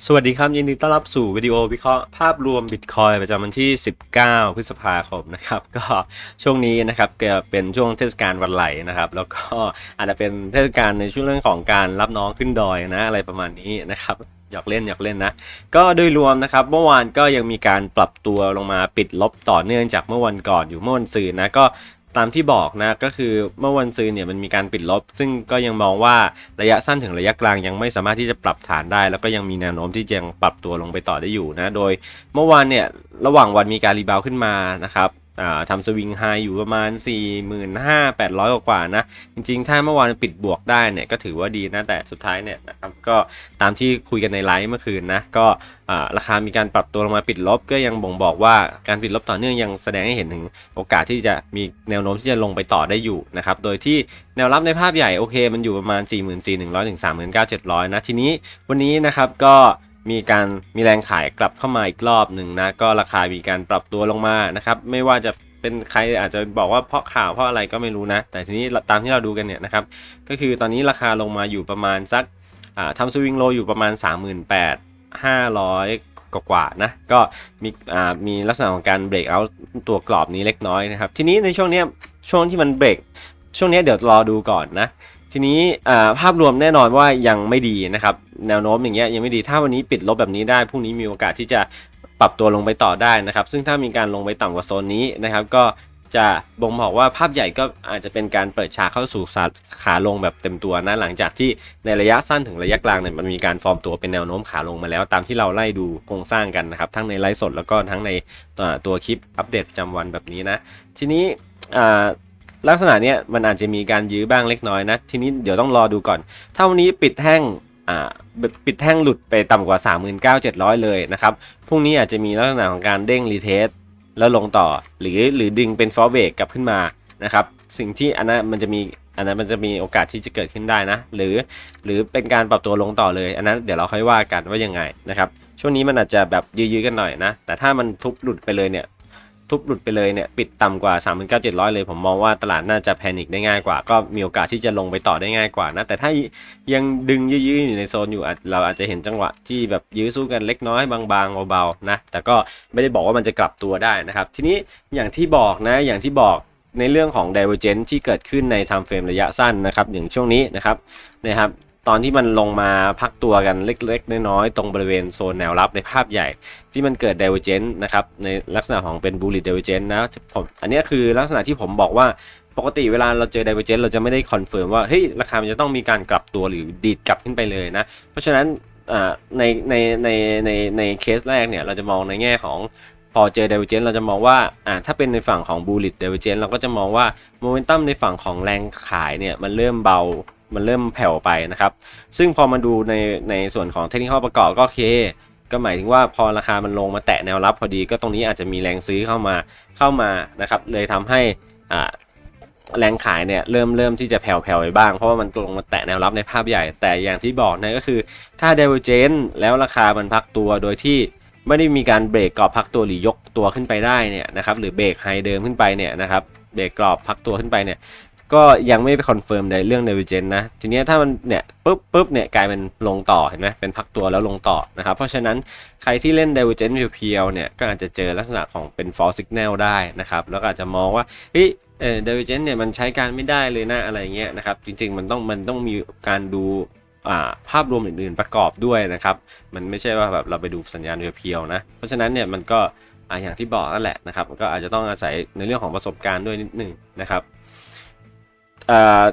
สวัสดีครับ ยินดีต้อนรับสู่วิดีโอวิเคราะห์ภาพรวมบิตคอยประจำวันที่ 19 พฤษภาคมนะครับ ก็ช่วงนี้นะครับก็เป็นช่วงเทศกาลวันไหลนะครับ แล้วก็อาจจะเป็นเทศกาลในช่วงเรื่องของการรับน้องขึ้นดอยนะ อะไรประมาณนี้นะครับหยอกเล่นหยอกเล่นนะ ก็โดยรวมนะครับ เมื่อวานก็ยังมีการปรับตัวลงมาปิดลบต่อเนื่องจากเมื่อวันก่อนอยู่เมื่อวันศุกร์นะ ก็ ตามที่บอกนะก็คือเมื่อวันซืนเนี่ยมันมีการปิดลบ ซึ่งก็ยังมองว่าระยะสั้นถึงระยะกลางยังไม่สามารถที่จะปรับฐานได้ แล้วก็ยังมีแนวโน้มที่จะยังปรับตัวลงไปต่อได้อยู่นะโดยเมื่อวานเนี่ยระหว่างวันมีการรีบาวขึ้นมานะครับ ทำสวิงไฮอยู่ประมาณ 45,800 กว่าๆนะ จริงๆ ถ้าเมื่อวานปิดบวกได้เนี่ยก็ถือว่าดีนะ แต่สุดท้ายเนี่ยนะครับก็ตามที่คุยกันในไลฟ์เมื่อคืนนะ ก็ราคามีการปรับตัวลงมาปิดลบ ก็ยังบ่งบอกว่าการปิดลบต่อเนื่องยังแสดงให้เห็นถึงโอกาสที่จะมีแนวโน้มที่จะลงไปต่อได้อยู่นะครับ โดยที่แนวรับในภาพใหญ่โอเค มันอยู่ประมาณ 44,100ถึง39,700 นะ ทีนี้วันนี้นะครับก็ มีการมีแรงขายกลับเข้ามาอีกรอบหนึ่งนะ ก็ราคามีการปรับตัวลงมานะครับ ไม่ว่าจะเป็นใครอาจจะบอกว่าเพราะข่าวเพราะอะไรก็ไม่รู้นะ แต่ทีนี้ตามที่เราดูกันเนี่ยนะครับ ก็คือตอนนี้ราคาลงมาอยู่ประมาณสักอ่าทำสวิงโลอยู่ประมาณ 38,500กว่าๆนะก็มีอ่ามีลักษณะของการเบรกเอาตัวกรอบนี้เล็กน้อยนะครับ ทีนี้ในช่วงเนี้ยช่วงที่มันเบรกช่วงนี้เดี๋ยวรอดูก่อนนะ ทีนี้ภาพรวมแน่นอนว่ายังไม่ดีนะครับ แนวโน้มอย่างเงี้ยยังไม่ดีถ้าวันนี้ปิดลบแบบนี้ได้พรุ่งนี้มีโอกาสที่จะปรับตัวลงไปต่อได้นะครับ ซึ่งถ้ามีการลงไปต่ำกว่าโซนนี้นะครับ ก็จะบ่งบอกว่าภาพใหญ่ก็อาจจะเป็นการเปิดฉากเข้าสู่ขาลงแบบเต็มตัวนะหลังจากที่ในระยะสั้นถึงระยะกลางเนี่ยมันมีการฟอร์มตัวเป็นแนวโน้มขาลงมาแล้ว ตามที่เราไล่ดูโครงสร้างกันนะครับ ทั้งในไลฟ์สดแล้วก็ทั้งในตัวคลิปอัปเดตประจำวันแบบนี้นะ ทีนี้ ลักษณะเนี้ยมันอาจจะมีการยื้อบ้างเล็กน้อยนะ ทีนี้เดี๋ยวต้องรอดูก่อน ถ้าวันนี้ปิดแท่งอ่าปิดแท่งหลุดไปต่ำกว่า 39,700 เลยนะครับพรุ่งนี้อาจจะมีลักษณะของการเด้งรีเทสแล้วลงต่อหรือหรือดึงเป็นฟอร์เบกกลับขึ้นมานะครับสิ่งที่อันนั้นมันจะมีอันนั้นมันจะมีโอกาสที่จะเกิดขึ้นได้นะ หรือหรือเป็นการปรับตัวลงต่อเลย อันนั้นเดี๋ยวเราค่อยว่ากันว่ายังไงนะครับช่วงนี้มันอาจจะแบบยื้อๆกันหน่อยนะ แต่ถ้ามันทุบหลุดไปเลยเนี่ย ทุบหลุดไปเลยเนี่ยปิดต่ำกว่า 39,700 เลยผมมองว่าตลาดน่าจะแพนิคได้ง่ายกว่า ก็มีโอกาสที่จะลงไปต่อได้ง่ายกว่านะแต่ถ้ายังดึงยื้อๆอยู่ในโซนอยู่เราอาจจะเห็นจังหวะที่แบบยื้อสู้กันเล็กน้อยบางๆเบาๆนะแต่ก็ไม่ได้บอกว่ามันจะกลับตัวได้นะครับ ทีนี้อย่างที่บอกนะอย่างที่บอกในเรื่องของ divergence ที่เกิดขึ้นใน time frame ระยะสั้นนะครับอย่างช่วงนี้นะครับนะครับ ตอนที่มันลงมาพักตัวกันเล็กๆ น้อยๆ ตรงบริเวณโซนแนวรับในภาพใหญ่ ที่มันเกิด divergence นะครับในลักษณะของเป็น bullish divergence นะผมอันนี้คือลักษณะที่ผมบอกว่าปกติเวลาเราเจอ divergence เราจะไม่ได้คอนเฟิร์มว่าเฮ้ยราคามันจะต้องมีการกลับตัวหรือดีดกลับขึ้นไปเลยนะ เพราะฉะนั้นในในในในในเคสแรกเนี่ยเราจะมองในแง่ของพอเจอ divergence เราจะมองว่าอ่าถ้าเป็นในฝั่งของ bullish divergence เราก็จะมองว่า momentum ในฝั่งของแรงขายเนี่ยมันเริ่มเบา มันเริ่มแผ่วไปนะครับ ซึ่งพอมาดูในในส่วนของเทคนิคประกอบก็โอเค ก็หมายถึงว่าพอราคามันลงมาแตะแนวรับพอดีก็ตรงนี้อาจจะมีแรงซื้อเข้ามาเข้ามานะครับ เลยทำให้อ่าแรงขายเนี่ยเริ่มเริ่มที่จะแผ่วๆไปบ้าง เพราะว่ามันลงมาแตะแนวรับในภาพใหญ่ แต่อย่างที่บอกนะก็คือ ถ้าเดเวอร์เจนแล้วราคามันพักตัวโดยที่ไม่ได้มีการเบรกกรอบพักตัวหรือยกตัวขึ้นไปได้เนี่ยนะครับหรือเบรกไฮเดิมขึ้นไปเนี่ยนะครับเบรกกรอบพักตัวขึ้นไปเนี่ย ก็ยังไม่ไปคอนเฟิร์มในเรื่องเดวิเจนนะ ทีนี้ถ้ามันเนี่ยปุ๊บปุ๊บเนี่ยกลายเป็นลงต่อเห็นไหมเป็นพักตัวแล้วลงต่อนะครับ เพราะฉะนั้นใครที่เล่นเดวิเจนเพียวๆเนี่ยก็อาจจะเจอลักษณะของเป็น false signal ได้นะครับ แล้วก็อาจจะมองว่าเฮ้ยเออเดวิเจนเนี่ยมันใช้การไม่ได้เลยนะอะไรเงี้ยนะครับ จริงๆมันต้องมันต้องมีการดูาภาพรวมอื่นๆประกอบด้วยนะครับ มันไม่ใช่ว่าแบบเราไปดูสัญญาณเพียวๆนะ เพราะฉะนั้นเนี่ยมันก็ออย่างที่บอกนั่นแหละนะครับก็อาจจะต้องอาศัยในเรื่องของประสบการณ์ด้วยนิดหนึ่งนะครับ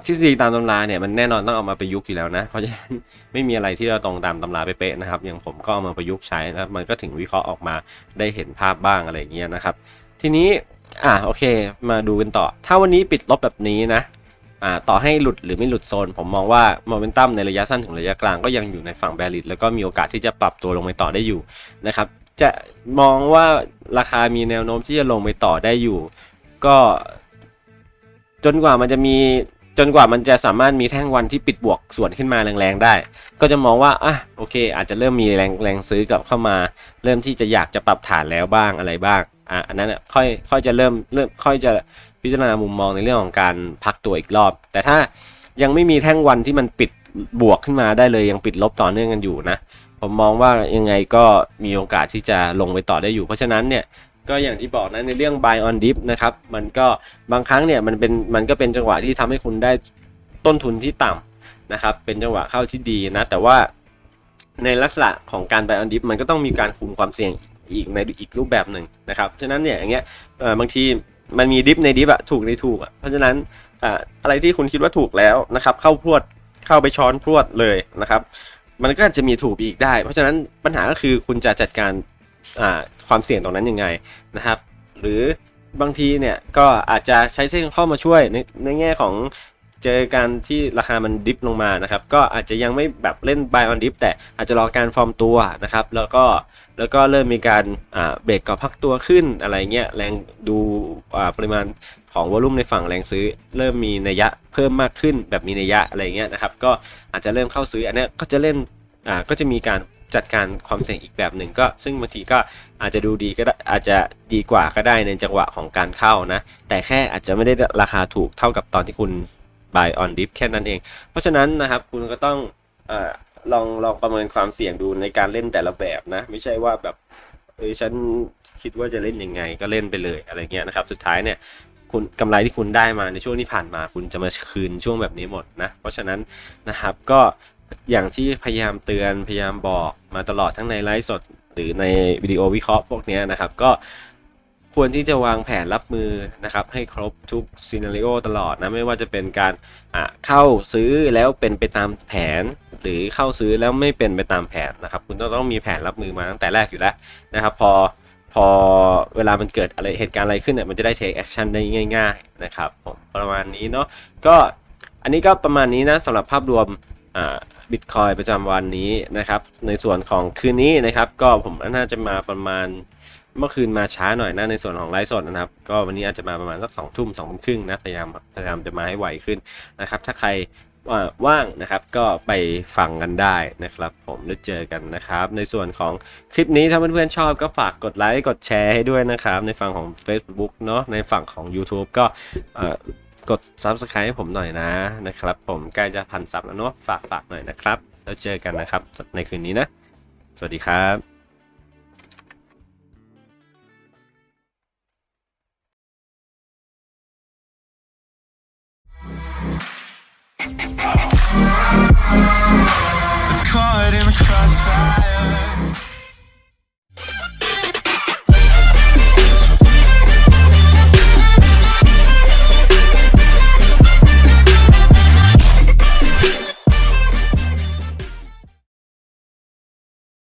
ทฤษฎีตามตำราเนี่ยมันแน่นอนต้องเอามาประยุกต์อยู่แล้วนะ เพราะฉะนั้นไม่มีอะไรที่เราตรงตามตำราเป๊ะๆนะครับ อย่างผมก็เอามาประยุกต์ใช้นะครับมันก็ถึงวิเคราะห์ออกมาได้เห็นภาพบ้างอะไรอย่างเงี้ยนะครับ ทีนี้อ่าโอเค มาดูกันต่อ ถ้าวันนี้ปิดลบแบบนี้นะอ่าต่อให้หลุดหรือไม่หลุดโซน ผมมองว่าโมเมนตัมในระยะสั้นถึงระยะกลางก็ยังอยู่ในฝั่งแบริดแล้วก็มีโอกาสที่จะปรับตัวลงไปต่อได้อยู่นะครับ จะมองว่าราคามีแนวโน้มที่จะลงไปต่อได้อยู่ ก็ จนกว่ามันจะมีจนกว่ามันจะสามารถมีแท่งวันที่ปิดบวกส่วนขึ้นมาแรงๆได้ ก็จะมองว่าอะโอเค อาจจะเริ่มมีแรงแรงซื้อกลับเข้ามา เริ่มที่จะอยากจะปรับฐานแล้วบ้างอะไรบ้างอะอันนั้นค่อยค่อยจะเริ่มเริ่มค่อยจะพิจารณามุมมองในเรื่องของการพักตัวอีกรอบ แต่ถ้ายังไม่มีแท่งวันที่มันปิดบวกขึ้นมาได้เลยยังปิดลบต่อเนื่องกันอยู่นะผมมองว่ายังไงก็มีโอกาสที่จะลงไปต่อได้อยู่ เพราะฉะนั้นเนี่ย ก็อย่างที่บอกนะในเรื่อง buy on dip นะครับมันก็บางครั้งเนี่ยมันเป็นมันก็เป็นจังหวะที่ทำให้คุณได้ต้นทุนที่ต่ำนะครับเป็นจังหวะเข้าที่ดีนะแต่ว่าในลักษณะของการ buy on dip มันก็ต้องมีการคุมความเสี่ยงอีกในอีกรูปแบบหนึ่งนะครับฉะนั้นเนี่ยอย่างเงี้ยบางทีมันมีดิฟในดิฟอะถูกในถูกอะเพราะฉะนั้นอ่าอะไรที่คุณคิดว่าถูกแล้วนะครับเข้าพรวดเข้าไปช้อนพรวดเลยนะครับ มันก็จะมีถูกอีกได้ เพราะฉะนั้นปัญหาก็คือคุณจะจัดการ ความเสี่ยงตรงนั้นยังไงนะครับ หรือบางทีเนี่ยก็อาจจะใช้เส้นเข้ามาช่วยในในแง่ของเจอการที่ราคามันดิฟลงมานะครับ ก็อาจจะยังไม่แบบเล่น buy on dip แต่อาจจะรอการฟอร์มตัวนะครับ แล้วก็แล้วก็เริ่มมีการเบรกก่อพักตัวขึ้นอะไรเงี้ยแรงดูปริมาณของวอลุ่มในฝั่งแรงซื้อ เริ่มมีนัยยะเพิ่มมากขึ้นแบบมีนัยยะอะไรเงี้ยนะครับ ก็อาจจะเริ่มเข้าซื้ออันนี้ก็จะเล่นก็จะมีการ จัดการความเสี่ยงอีกแบบหนึ่งก็ ซึ่งบางทีก็อาจจะดูดีก็อาจจะดีกว่าก็ได้ในจังหวะของการเข้านะ แต่แค่อาจจะไม่ได้ราคาถูกเท่ากับตอนที่คุณ buy on dip แค่นั้นเอง เพราะฉะนั้นนะครับคุณก็ต้องเอ่อลองลองประเมินความเสี่ยงดูในการเล่นแต่ละแบบนะ ไม่ใช่ว่าแบบเอ้ยฉันคิดว่าจะเล่นยังไงก็เล่นไปเลยอะไรเงี้ยนะครับ สุดท้ายเนี่ยคุณกำไรที่คุณได้มาในช่วงที่ผ่านมา คุณจะมาคืนช่วงแบบนี้หมดนะ เพราะฉะนั้นนะครับก็ อย่างที่พยายามเตือนพยายามบอกมาตลอดทั้งในไลฟ์สด หรือในวิดีโอวิเคราะห์พวกนี้นะครับ ก็ควรที่จะวางแผนรับมือนะครับ ให้ครบทุกซีนารีโอตลอดนะ ไม่ว่าจะเป็นการอะเข้าซื้อแล้วเป็นไปตามแผน หรือเข้าซื้อแล้วไม่เป็นไปตามแผนนะครับ คุณต้องต้องมีแผนรับมือมาตั้งแต่แรกอยู่แล้วนะครับ พอพอเวลามันเกิดอะไรเหตุการณ์อะไรขึ้นเนี่ยมันจะได้ take action ได้ง่าย ๆนะครับผมประมาณนี้เนาะก็อันนี้ก็ประมาณนี้นะสำหรับภาพรวมอ่า บิตคอยประจำวันนี้นะครับ ในส่วนของคืนนี้นะครับ ก็ผมน่าจะมาประมาณเมื่อคืนมาช้าหน่อยนะในส่วนของไลฟ์สดนะครับ ก็วันนี้อาจจะมาประมาณสักสองทุ่มสองทุ่มครึ่งนะพยายามพยายามจะมาให้ไวขึ้นนะครับ ถ้าใครว่าว่างนะครับก็ไปฟังกันได้นะครับ ผมแล้วเจอกันนะครับ ในส่วนของคลิปนี้ถ้าเพื่อนๆชอบก็ฝากกดไลค์กดแชร์ให้ด้วยนะครับ ในฝั่งของ Facebook เนาะในฝั่งของ YouTube ก็ กด Subscribe ให้ผมหน่อยนะนะครับ ผมใกล้จะพันสับแล้วเนาะฝากฝากหน่อยนะครับ แล้วเจอกันนะครับในคืนนี้นะ สวัสดีครับ caught in the crossfire